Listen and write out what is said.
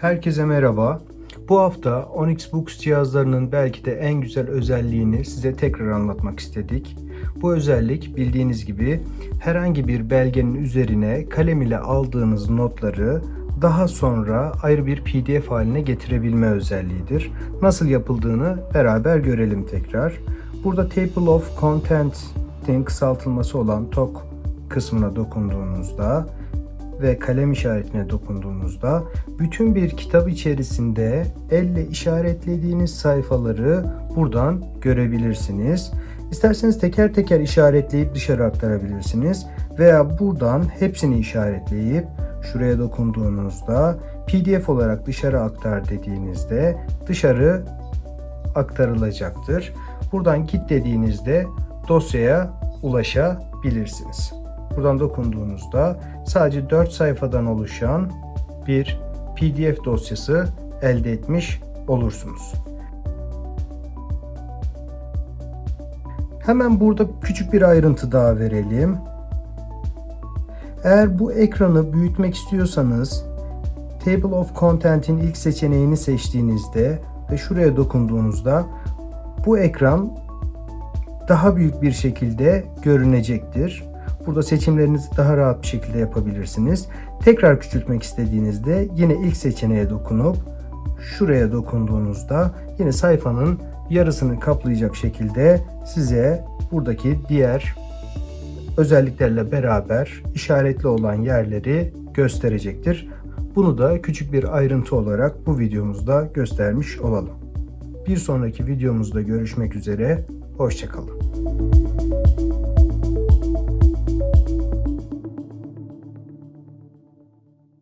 Herkese merhaba. Bu hafta Onyx Books cihazlarının belki de en güzel özelliğini size tekrar anlatmak istedik. Bu özellik bildiğiniz gibi herhangi bir belgenin üzerine kalem ile aldığınız notları daha sonra ayrı bir PDF haline getirebilme özelliğidir. Nasıl yapıldığını beraber görelim tekrar. Burada Table of Content'in kısaltılması olan TOC kısmına dokunduğunuzda ve kalem işaretine dokunduğunuzda bütün bir kitap içerisinde elle işaretlediğiniz sayfaları buradan görebilirsiniz. İsterseniz teker teker işaretleyip dışarı aktarabilirsiniz veya buradan hepsini işaretleyip şuraya dokunduğunuzda PDF olarak dışarı aktar dediğinizde dışarı aktarılacaktır. Buradan git dediğinizde dosyaya ulaşabilirsiniz. Buradan dokunduğunuzda sadece 4 sayfadan oluşan bir PDF dosyası elde etmiş olursunuz. Hemen burada küçük bir ayrıntı daha verelim. Eğer bu ekranı büyütmek istiyorsanız Table of Content'in ilk seçeneğini seçtiğinizde ve şuraya dokunduğunuzda bu ekran daha büyük bir şekilde görünecektir. Burada seçimlerinizi daha rahat bir şekilde yapabilirsiniz. Tekrar küçültmek istediğinizde yine ilk seçeneğe dokunup şuraya dokunduğunuzda yine sayfanın yarısını kaplayacak şekilde size buradaki diğer özelliklerle beraber işaretli olan yerleri gösterecektir. Bunu da küçük bir ayrıntı olarak bu videomuzda göstermiş olalım. Bir sonraki videomuzda görüşmek üzere, hoşçakalın.